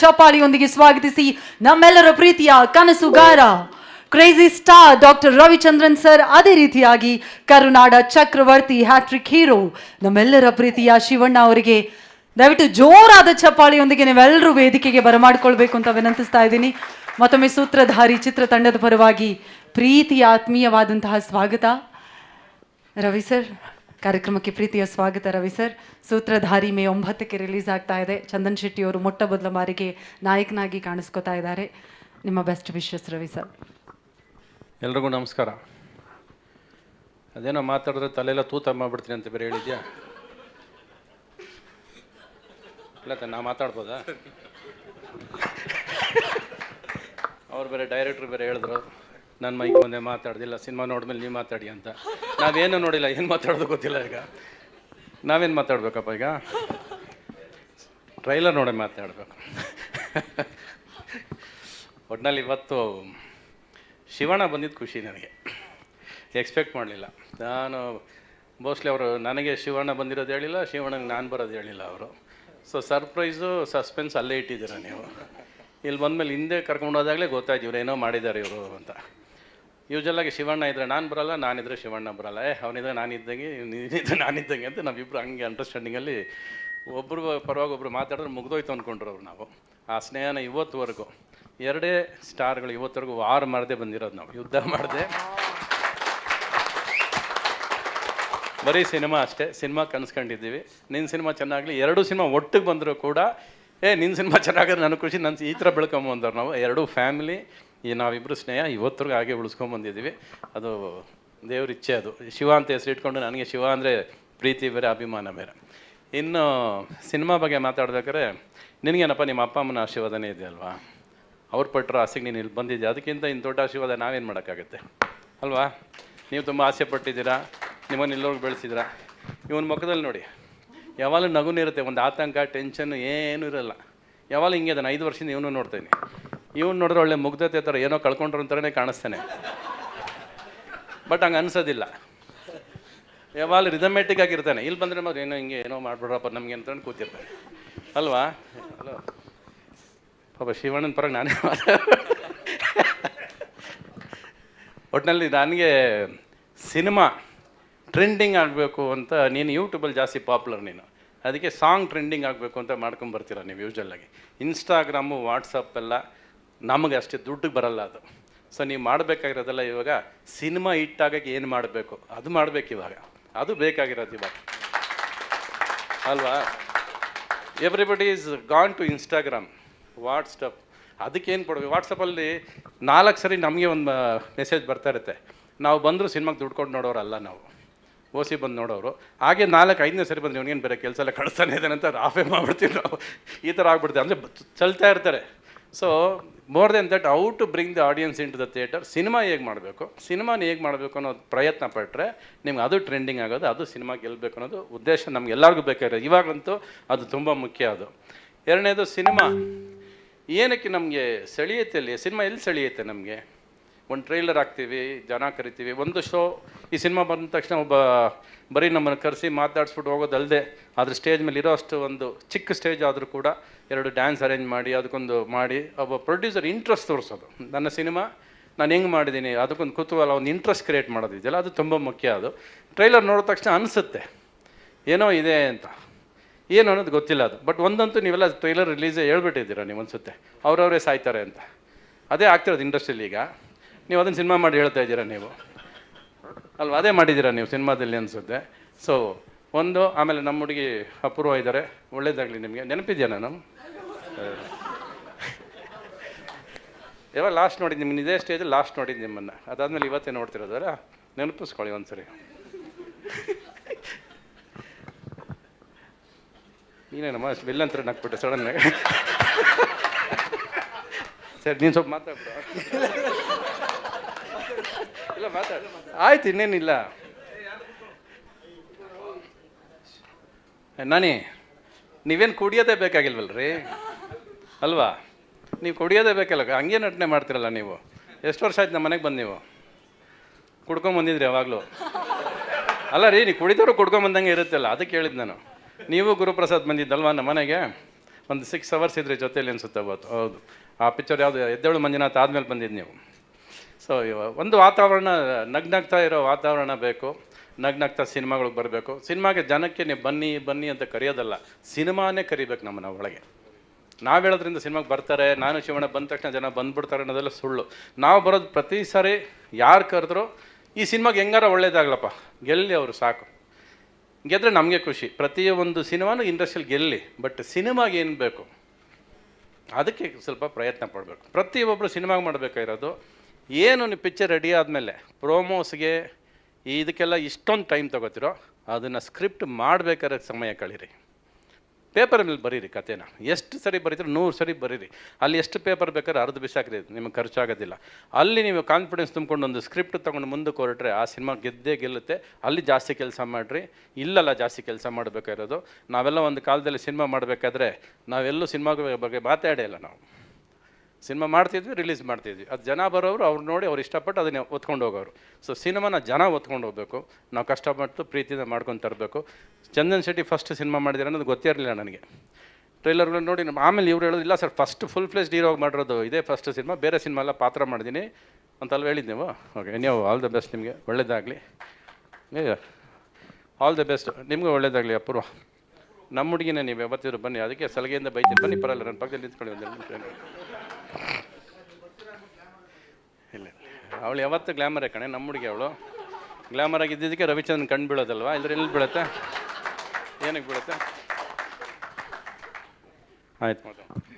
ಚಪಾಳಿಯೊಂದಿಗೆ ಸ್ವಾಗತಿಸಿ ನಮ್ಮೆಲ್ಲರ ಪ್ರೀತಿಯ ಕನಸುಗಾರ crazy star doctor Ravichandran sir ಅದೇ ರೀತಿಯಾಗಿ ಕರುನಾಡ ಚಕ್ರವರ್ತಿ ಹ್ಯಾಟ್ರಿಕ್ ಹೀರೋ ನಮ್ಮೆಲ್ಲರ ಪ್ರೀತಿಯ ಶಿವಣ್ಣ ಅವರಿಗೆ. ದಯವಿಟ್ಟು ಜೋರಾದ ಚಪ್ಪಾಳಿಯೊಂದಿಗೆ ನೀವೆಲ್ಲರೂ ವೇದಿಕೆಗೆ ಬರಮಾಡಿಕೊಳ್ಬೇಕು ಅಂತ ವಿನಂತಿಸ್ತಾ ಇದ್ದೀನಿ. ಮತ್ತೊಮ್ಮೆ ಸೂತ್ರಧಾರಿ ಚಿತ್ರತಂಡದ ಪರವಾಗಿ ಪ್ರೀತಿಯ ಆತ್ಮೀಯವಾದಂತಹ ಸ್ವಾಗತ. ರವಿ ಸರ್ ಕಾರ್ಯಕ್ರಮಕ್ಕೆ ಪ್ರೀತಿಯ ಸ್ವಾಗತ ರವಿ ಸರ್. ಸೂತ್ರಧಾರಿ ಮೇ ಒಂಬತ್ತಕ್ಕೆ ರಿಲೀಸ್ ಆಗ್ತಾ ಇದೆ. ಚಂದನ್ ಶೆಟ್ಟಿ ಅವರು ಮೊಟ್ಟ ಮೊದಲ ಬಾರಿಗೆ ನಾಯಕನಾಗಿ ಕಾಣಿಸ್ಕೊತಾ ಇದ್ದಾರೆ. ನಿಮ್ಮ ಬೆಸ್ಟ್ ವಿಶಸ್ ರವಿ ಸರ್. ಎಲ್ರಿಗೂ ನಮಸ್ಕಾರ. ಅದೇನೋ ಮಾತಾಡಿದ್ರೆ ತಲೆಲ್ಲ ತೂತ ಮಾಡ್ಬಿಡ್ತೀನಿ ಅಂತ ಬೇರೆ ಹೇಳಿದ್ಯಾ? ಇಲ್ಲ ನಾ ಮಾತಾಡ್ಬೋದಾ? ಅವ್ರು ಬೇರೆ ಡೈರೆಕ್ಟ್ರು ಬೇರೆ ಹೇಳಿದ್ರು. ನನ್ನ ಮೈಕ್ ಮುಂದೆ ಮಾತಾಡ್ದಿಲ್ಲ, ಸಿನಿಮಾ ನೋಡಿದ್ಮೇಲೆ ನೀವು ಮಾತಾಡಿ ಅಂತ. ನಾವೇನು ನೋಡಿಲ್ಲ, ಏನು ಮಾತಾಡೋದು ಗೊತ್ತಿಲ್ಲ ಈಗ. ನಾವೇನು ಮಾತಾಡ್ಬೇಕಪ್ಪ ಈಗ? ಟ್ರೈಲರ್ ನೋಡಿ ಮಾತಾಡಬೇಕು. ಒಟ್ನಲ್ಲಿ ಇವತ್ತು ಶಿವಣ್ಣ ಬಂದಿದ್ದು ಖುಷಿ ನನಗೆ. ಎಕ್ಸ್ಪೆಕ್ಟ್ ಮಾಡಲಿಲ್ಲ. ನಾನು ಮೋಸ್ಟ್ಲಿ ಅವರು ನನಗೆ ಶಿವಣ್ಣ ಬಂದಿರೋದು ಹೇಳಿಲ್ಲ ಶಿವಣ್ಣಗೆ ನಾನು ಬರೋದು ಹೇಳಿಲ್ಲ ಅವರು. ಸೊ ಸರ್ಪ್ರೈಸು ಸಸ್ಪೆನ್ಸ್ ಅಲ್ಲೇ ಇಟ್ಟಿದ್ದೀರ ನೀವು. ಇಲ್ಲಿ ಬಂದಮೇಲೆ ಹಿಂದೆ ಕರ್ಕೊಂಡು ಹೋದಾಗಲೇ ಗೊತ್ತಾಯ್ತು ಇವ್ರು ಏನೋ ಮಾಡಿದ್ದಾರೆ ಇವರು ಅಂತ. ಯೂಶಲಾಗಿ ಶಿವಣ್ಣ ಇದ್ದರೆ ನಾನು ಬರಲ್ಲ ನಾನಿದ್ರೆ ಶಿವಣ್ಣ ಬರಲ್ಲ. ಏ, ಅವನಿದ್ರೆ ನಾನಿದ್ದಂಗೆ ನೀನಿದ್ರೆ ನಾನಿದ್ದಂಗೆ ಅಂತ ನಾವಿಬ್ಬರು ಹಂಗೆ ಅಂಡರ್ಸ್ಟ್ಯಾಂಡಿಂಗಲ್ಲಿ ಒಬ್ಬರು ಪರವಾಗಿ ಒಬ್ಬರು ಮಾತಾಡಿದ್ರೆ ಮುಗ್ದೋಯ್ತು ಅಂದ್ಕೊಂಡ್ರು ಅವ್ರು ನಾವು. ಆ ಸ್ನೇಹನ ಇವತ್ತುವರೆಗೂ, ಎರಡೇ ಸ್ಟಾರ್ಗಳು ಇವತ್ತವರೆಗೂ ವಾರ ಮಾಡದೆ ಬಂದಿರೋದು ನಾವು. ಯುದ್ಧ ಮಾಡದೆ. ಬರೀ ಸಿನಿಮಾ ಅಷ್ಟೇ, ಸಿನಿಮಾ ಕನ್ಸ್ಕೊಂಡಿದ್ದೀವಿ. ನಿನ್ನ ಸಿನಿಮಾ ಚೆನ್ನಾಗಲಿ, ಎರಡು ಸಿನಿಮಾ ಒಟ್ಟಿಗೆ ಬಂದರೂ ಕೂಡ, ಏ ನಿನ್ನ ಸಿನಿಮಾ ಚೆನ್ನಾಗಿದ್ರೆ ನನಗೆ ಖುಷಿ ನನ್ನ ಈ ಥರ ಬೆಳ್ಕೊಂಬಂದವ್ರು ನಾವು. ಎರಡೂ ಫ್ಯಾಮಿಲಿ ಈ ನಾವಿಬ್ಬರು ಸ್ನೇಹ ಇವತ್ತರೆಗೂ ಹಾಗೆ ಉಳಿಸ್ಕೊಂಬಂದಿದ್ದೀವಿ ಅದು ದೇವ್ರ ಇಚ್ಛೆ ಅದು. ಶಿವ ಅಂತ ಹೆಸರು ಇಟ್ಕೊಂಡು ನನಗೆ ಶಿವ ಅಂದರೆ ಪ್ರೀತಿ ಬೇರೆ, ಅಭಿಮಾನ ಬೇರೆ. ಇನ್ನು ಸಿನಿಮಾ ಬಗ್ಗೆ ಮಾತಾಡ್ಬೇಕಾದ್ರೆ, ನಿನಗೇನಪ್ಪ ನಿಮ್ಮ ಅಪ್ಪ ಅಮ್ಮನ ಆಶೀರ್ವಾದನೇ ಇದೆ ಅಲ್ವಾ ಅವ್ರು ಪಟ್ಟರು ಆಸೆಗೆ ನೀನು ಇಲ್ಲಿ ಬಂದಿದ್ದೆ ಅದಕ್ಕಿಂತ ಇನ್ನು ದೊಡ್ಡ ಆಶೀರ್ವಾದ ನಾವೇನು ಮಾಡೋಕ್ಕಾಗುತ್ತೆ? ಅಲ್ವಾ? ನೀವು ತುಂಬ ಆಸೆ ಪಟ್ಟಿದ್ದೀರಾ? ನಿಮ್ಮನ್ನು ಇಲ್ಲೋಗಿ ಬೆಳೆಸಿದ್ದೀರಾ? ಇವನ ಮುಖದಲ್ಲಿ ನೋಡಿ. ಯಾವಾಗಲೂ ನಗುನೇ ಇರುತ್ತೆ, ಒಂದು ಆತಂಕ, ಟೆನ್ಷನ್ ಏನೂ ಇರಲ್ಲ. ಯಾವಾಗಲೂ ಹಿಂಗೆ ಅದನ್ನು ಐದು ವರ್ಷದಿಂದ ಇವನು ನೋಡ್ತೇನೆ ಇವನು ನೋಡಿದ್ರೆ ಒಳ್ಳೆ ಮುಗ್ಧತೆ ಥರ ಏನೋ ಕಳ್ಕೊಂಡ್ರು ಅಂತಾನೆ ಕಾಣಿಸ್ತಾನೆ. ಬಟ್ ಹಂಗೆ ಅನ್ಸೋದಿಲ್ಲ. ಯಾವಾಗ ರಿದಮೆಟಿಕ್ ಆಗಿರ್ತಾನೆ. ಇಲ್ಲಿ ಬಂದರೆ ಮಾತ್ರ ಏನೋ ಹಿಂಗೆ ಏನೋ ಮಾಡ್ಬಿಡ್ರಪ್ಪ ನಮಗೆ ಅಂತ ಕೂತಿರ್ತಾನೆ. ಅಲ್ವಾ? ಹಲೋ ಪಾಪ ಶಿವಣ್ಣನ ಪರವಾಗಿ ನಾನೇ ಒಟ್ಟಿನಲ್ಲಿ ನನಗೆ ಸಿನಿಮಾ ಟ್ರೆಂಡಿಂಗ್ ಆಗಬೇಕು ಅಂತ ನೀನು ಯೂಟ್ಯೂಬಲ್ಲಿ ಜಾಸ್ತಿ ಪಾಪ್ಯುಲರ್ ನೀನು. ಅದಕ್ಕೆ ಸಾಂಗ್ ಟ್ರೆಂಡಿಂಗ್ ಆಗಬೇಕು ಅಂತ ಮಾಡ್ಕೊಂಬರ್ತೀರ ನೀವು ಆಗಿ. ಇನ್ಸ್ಟಾಗ್ರಾಮು ವಾಟ್ಸಪ್ ಎಲ್ಲ ನಮಗೆ ಅಷ್ಟೇ ದುಡ್ಡಿಗೆ ಬರಲ್ಲ ಅದು. ಸೊ ನೀವು ಮಾಡಬೇಕಾಗಿರೋದಲ್ಲ ಇವಾಗ ಸಿನಿಮಾ ಹಿಟ್ಟಾಗಕ್ಕೆ ಏನು ಮಾಡಬೇಕು? ಅದು ಮಾಡಬೇಕು ಇವಾಗ. ಅದು ಬೇಕಾಗಿರೋದು ಇವಾಗ. ಅಲ್ವಾ? Everybody is gone to Instagram WhatsApp ಅದಕ್ಕೇನು ಕೊಡಬೇಕು? ವಾಟ್ಸಪ್ಪಲ್ಲಿ ನಾಲ್ಕು ಸರಿ ನಮಗೆ ಒಂದು ಮೆಸೇಜ್ ಬರ್ತಾ ಇರುತ್ತೆ. ನಾವು ಬಂದರೂ ಸಿನಿಮಾಗೆ ದುಡ್ಡು ಕೊಟ್ಟು ನೋಡೋರಲ್ಲ ನಾವು. ಓಸಿ ಬಂದು ನೋಡೋರು. ಹಾಗೆ ನಾಲ್ಕು, ಐದನೇ ಸರಿ ಬಂದು ಇವನಿಗೇನು ಬೇರೆ ಕೆಲಸ ಎಲ್ಲ ಕಳಿಸ್ತಾನೆ ಇದ್ದಾನೆ ಅಂತ ಆಫೇ ಮಾಡ್ಬಿಡ್ತೀವಿ ನಾವು. ಈ ಥರ ಆಗ್ಬಿಡ್ತೀವಿ ಅಂದರೆ ಚಲ್ತಾ ಇರ್ತಾರೆ. So more than that how to bring the audience into the theatre cinema ಹೇಗೆ ಮಾಡಬೇಕು? ಸಿನಿಮಾನ ಹೇಗೆ ಮಾಡಬೇಕು ಅನ್ನೋದು ಪ್ರಯತ್ನ ಪಟ್ಟರೆ ನಿಮ್ಗೆ ಅದು ಟ್ರೆಂಡಿಂಗ್ ಆಗೋದು, ಅದು ಸಿನಿಮಾ ಗೆಲ್ಲಬೇಕು ಅನ್ನೋದು ಉದ್ದೇಶ ನಮ್ಗೆ ಎಲ್ಲರಿಗೂ ಬೇಕಾಗಿರೋದು. ಇವಾಗಂತೂ ಅದು ತುಂಬ ಮುಖ್ಯ ಅದು. ಎರಡನೇದು ಸಿನಿಮಾ ಏನಕ್ಕೆ ನಮಗೆ ಸೆಳೆಯುತ್ತೆ ಅಲ್ಲಿ? ಸಿನಿಮಾ ಎಲ್ಲಿ ಸೆಳೆಯುತ್ತೆ ನಮಗೆ? ಒಂದು ಟ್ರೈಲರ್ ಹಾಕ್ತೀವಿ, ಜನ ಕರಿತೀವಿ. ಒಂದು ಶೋ, ಈ ಸಿನಿಮಾ ಬಂದ ತಕ್ಷಣ ಒಬ್ಬ ಬರೀ ನಮ್ಮನ್ನು ಕರೆಸಿ ಮಾತಾಡಿಸ್ಬಿಟ್ಟು ಹೋಗೋದಲ್ಲದೆ ಅದ್ರ ಸ್ಟೇಜ್ ಮೇಲೆ ಇರೋ ಅಷ್ಟು ಒಂದು ಚಿಕ್ಕ ಸ್ಟೇಜ್ ಆದರೂ ಕೂಡ ಎರಡು ಡ್ಯಾನ್ಸ್ ಅರೇಂಜ್ ಮಾಡಿ, ಅದಕ್ಕೊಂದು ಮಾಡಿ, ಒಬ್ಬ ಪ್ರೊಡ್ಯೂಸರ್ ಇಂಟ್ರೆಸ್ಟ್ ತೋರಿಸೋದು. ನನ್ನ ಸಿನಿಮಾ, ನಾನು ಹೆಂಗೆ ಮಾಡಿದ್ದೀನಿ ಅದಕ್ಕೊಂದು ಕುತೂಹಲ, ಒಂದು ಇಂಟ್ರೆಸ್ಟ್ ಕ್ರಿಯೇಟ್ ಮಾಡೋದಿದೆಯಲ್ಲ, ಅದು ತುಂಬ ಮುಖ್ಯ ಅದು. ಟ್ರೈಲರ್ ನೋಡಿದ ತಕ್ಷಣ ಅನಿಸುತ್ತೆ, ಏನೋ ಇದೆ ಅಂತ. ಏನು ಅನ್ನೋದು ಗೊತ್ತಿಲ್ಲ ಅದು. ಬಟ್ ಒಂದಂತೂ ನೀವೆಲ್ಲ ಟ್ರೈಲರ್ ರಿಲೀಸೇ ಹೇಳ್ಬಿಟ್ಟಿದ್ದೀರ ನೀವು ಅನಿಸುತ್ತೆ ಅವರವರೇ ಸಾಯ್ತಾರೆ ಅಂತ. ಅದೇ ಆಗ್ತಿರೋದು ಇಂಡಸ್ಟ್ರಿಯಲ್ಲಿ ಈಗ. ನೀವು ಅದನ್ನು ಸಿನಿಮಾ ಮಾಡಿ ಹೇಳ್ತಾ ಇದ್ದೀರಾ ನೀವು? ಅಲ್ವಾ? ಅದೇ ಮಾಡಿದ್ದೀರಾ ನೀವು ಸಿನಿಮಾದಲ್ಲಿ ಅನಿಸುತ್ತೆ. ಸೊ ಒಂದು, ಆಮೇಲೆ ನಮ್ಮ ಹುಡುಗಿ ಅಪೂರ್ವ ಇದ್ದಾರೆ. ಒಳ್ಳೇದಾಗಲಿ ನಿಮಗೆ. ನೆನಪಿದೆಯಾ ನಾನು? ಯಾವಾಗ ಲಾಸ್ಟ್ ನೋಡಿದ್ದು ನಿಮ್ಮನ್ನ? ಇದೇ ಸ್ಟೇಜಲ್ಲಿ ಲಾಸ್ಟ್ ನೋಡಿದ್ದು ನಿಮ್ಮನ್ನು. ಅದಾದಮೇಲೆ ಇವತ್ತೇ ನೋಡ್ತಿರೋದಲ್ಲ? ನೆನಪಿಸ್ಕೊಳ್ಳಿ ಒಂದ್ಸರಿ. ನೀನೇನಮ್ಮ? ಬಿಲ್ಲಂತರ ನಕ್ಬಿಟ್ಟೆ ಸಡನ್ನಾಗಿ ಸರಿ, ನೀನು ಸ್ವಲ್ಪ ಮಾತಾಡ್ಬಿಡು. ಮಾತಾಡ. ಆಯ್ತು, ಇನ್ನೇನಿಲ್ಲ. ನಾನಿ, ನೀವೇನು ಕುಡಿಯೋದೇ ಬೇಕಾಗಿಲ್ವಲ್ರಿ? ಅಲ್ವಾ? ನೀವು ಕುಡಿಯೋದೇ ಬೇಕಲ್ಲ ಹಂಗೆ ನಟನೆ ಮಾಡ್ತಿರಲ್ಲ ನೀವು? ಎಷ್ಟು ವರ್ಷ ಆಯ್ತು ನಮ್ಮ ಮನೆಗೆ ಬಂದು ನೀವು? ಕುಡ್ಕೊಂಬಂದಿದ್ರಿ ಯಾವಾಗಲೂ? ಅಲ್ಲ ರೀ, ನೀವು ಕುಡಿದವರು ಕುಡ್ಕೊಂಬಂದಂಗೆ ಇರುತ್ತಲ್ಲ, ಅದಕ್ಕೆ ಹೇಳಿದ್ದು ನಾನು. ನೀವು ಗುರುಪ್ರಸಾದ್ ಬಂದಿದ್ದಲ್ವಾ ನಮ್ಮ ಮನೆಗೆ ಒಂದು ಸಿಕ್ಸ್ ಅವರ್ಸ್ ಇದ್ರಿ ಜೊತೆಯಲ್ಲಿ ಅನ್ಸುತ್ತೆ ಅವತ್ತು. ಹೌದು. ಆ ಪಿಕ್ಚರ್ ಯಾವುದು? ಎದ್ದೇಳು ಮಂಜುನಾಥ್ ಆದಮೇಲೆ ಬಂದಿದ್ದು ನೀವು. ಸೊ ಒಂದು ವಾತಾವರಣ, ನಗ್ನಗ್ತಾ ಇರೋ ವಾತಾವರಣ ಬೇಕು, ನಗ್ನಗ್ತಾ ಸಿನಿಮಾಗಳಿಗೆ ಬರಬೇಕು. ಸಿನಿಮಾಗೆ ಜನಕ್ಕೆ ನೀವು ಬನ್ನಿ ಬನ್ನಿ ಅಂತ ಕರೆಯೋದಲ್ಲ, ಸಿನಿಮಾನೇ ಕರಿಬೇಕು ನಮ್ಮನ್ನ ಒಳಗೆ. ನಾವು ಹೇಳೋದ್ರಿಂದ ಸಿನಿಮಾಗೆ ಬರ್ತಾರೆ, ನಾನು ಶಿವಣ್ಣ ಬಂದ ತಕ್ಷಣ ಜನ ಬಂದ್ಬಿಡ್ತಾರೆ ಅನ್ನೋದೆಲ್ಲ ಸುಳ್ಳು. ನಾವು ಬರೋದು ಪ್ರತಿ ಸಾರಿ ಯಾರು ಕರೆದ್ರು, ಈ ಸಿನಿಮಾಗೆ ಹೆಂಗಾರ ಒಳ್ಳೇದಾಗ್ಲಪ್ಪ, ಗೆಲ್ಲಿ ಅವರು ಸಾಕು. ಗೆದ್ರೆ ನಮಗೆ ಖುಷಿ. ಪ್ರತಿಯೊಂದು ಸಿನಿಮಾನು ಇಂಡಸ್ಟ್ರಿಯಲ್ಲಿ ಗೆಲ್ಲಿ, ಬಟ್ ಸಿನಿಮಾಗೆ ಏನು ಬೇಕು, ಅದಕ್ಕೆ ಸ್ವಲ್ಪ ಪ್ರಯತ್ನ ಪಡಬೇಕು. ಪ್ರತಿಯೊಬ್ಬರು ಸಿನಿಮಾಗೆ ಮಾಡಬೇಕಾಗಿರೋದು ಏನು ನಿಮ್ಮ ಪಿಕ್ಚರ್ ರೆಡಿ ಆದಮೇಲೆ ಪ್ರೋಮೋಸ್ಗೆ ಇದಕ್ಕೆಲ್ಲ ಇಷ್ಟೊಂದು ಟೈಮ್ ತಗೋತಿರೋ, ಅದನ್ನು ಸ್ಕ್ರಿಪ್ಟ್ ಮಾಡಬೇಕಾದ್ರೆ ಸಮಯ ಕಳೀರಿ. ಪೇಪರ್ ಮೇಲೆ ಬರೀರಿ ಕಥೆನ. ಎಷ್ಟು ಸರಿ ಬರೀತೀರಿ ನೂರು ಸರಿ ಬರೀರಿ. ಅಲ್ಲಿ ಎಷ್ಟು ಪೇಪರ್ ಬೇಕಾದ್ರೆ ಅರ್ಧ ಬಿಸಾಕ್ರಿ, ನಿಮಗೆ ಖರ್ಚಾಗೋದಿಲ್ಲ. ಅಲ್ಲಿ ನೀವು ಕಾನ್ಫಿಡೆನ್ಸ್ ತುಂಬಿಕೊಂಡು ಒಂದು ಸ್ಕ್ರಿಪ್ಟ್ ತೊಗೊಂಡು ಮುಂದಕ್ಕೆ ಹೊರಟ್ರೆ ಆ ಸಿನಿಮಾ ಗೆದ್ದೇ ಗೆಲ್ಲುತ್ತೆ. ಅಲ್ಲಿ ಜಾಸ್ತಿ ಕೆಲಸ ಮಾಡಿರಿ. ಇಲ್ಲಲ್ಲ ಜಾಸ್ತಿ ಕೆಲಸ ಮಾಡಬೇಕಾಗಿರೋದು. ನಾವೆಲ್ಲ ಒಂದು ಕಾಲದಲ್ಲಿ ಸಿನಿಮಾ ಮಾಡಬೇಕಾದ್ರೆ ನಾವೆಲ್ಲೂ ಸಿನಿಮಾ ಬಗ್ಗೆ ಮಾತಾಡೇ ಇಲ್ಲ ನಾವು. ಸಿನಿಮಾ ಮಾಡ್ತಿದ್ವಿ ರಿಲೀಸ್ ಮಾಡ್ತಿದ್ವಿ. ಅದು ಜನ ಬರೋರು ಅವ್ರು ನೋಡಿ ಅವ್ರು ಇಷ್ಟಪಟ್ಟು ಅದನ್ನ ಒತ್ಕೊಂಡು ಹೋಗೋರು ಸೊ ಸಿನಿಮಾನ ಜನ ಒತ್ಕೊಂಡು ಹೋಗ್ಬೇಕು. ನಾವು ಕಷ್ಟಪಟ್ಟು ಪ್ರೀತಿಯಿಂದ ಮಾಡ್ಕೊಂಡು ತರಬೇಕು. ಚಂದನ್ ಶೆಟ್ಟಿ ಫಸ್ಟ್ ಸಿನಿಮಾ ಮಾಡಿದಿರ ಅನ್ನೋದು ಗೊತ್ತೇ ಇರಲಿಲ್ಲ ನನಗೆ. ಟ್ರೈಲರ್ಗಳು ನೋಡಿ ನಮ್ಮ ಆಮೇಲೆ ಇವ್ರು ಹೇಳೋದು, ಇಲ್ಲ sir first full fledged hero ಮಾಡಿರೋದು ಇದೇ ಫಸ್ಟ್ ಸಿನಿಮಾ. ಬೇರೆ ಸಿನಿಮಾ ಎಲ್ಲ ಪಾತ್ರ ಮಾಡಿದ್ದೀನಿ ಅಂತಲ್ವ ಹೇಳಿದ್ದೆವು ನೀವು? ಓಕೆ ನೀವು ಆಲ್ ದ ಬೆಸ್ಟ್ ನಿಮಗೆ. ಒಳ್ಳೇದಾಗಲಿ. ಆಲ್ ದ ಬೆಸ್ಟ್ ನಿಮಗೂ ಒಳ್ಳೇದಾಗಲಿ, ಅಪೂರ್ವ. ನಮ್ಮ ಹುಡುಗಿನೇ ನೀವು ಯಾವತ್ತಿದ್ರು ಬನ್ನಿ. ಅದಕ್ಕೆ ಸಲಗೆಯಿಂದ ಬೈತೀನಿ. ಬನ್ನಿ ಪರಲ್ಲ ನನ್ನ ಪಕ್ಕದಲ್ಲಿ ನಿಂತ್ಕೊಳ್ಳಿ ಒಂದು ಎರಡು ನಿಮಿಷ ಇಲ್ಲ ಅವಳು ಯಾವತ್ತು ಗ್ಲಾಮರೇ ಕಣೆ, ನಮ್ಮ ಹುಡುಗಿ ಅವಳು. ಗ್ಲಾಮರ್ ಆಗಿದ್ದಕ್ಕೆ ರವಿಚಂದ್ರನ್ ಕಣ್ಣು ಬೀಳೋದಲ್ವಾ? ಇಲ್ಲದ್ರೆ ಎಲ್ಲಿ ಬೀಳುತ್ತೆ? ಏನಕ್ಕೆ ಬೀಳುತ್ತೆ? ಆಯ್ತು. ಮಾತು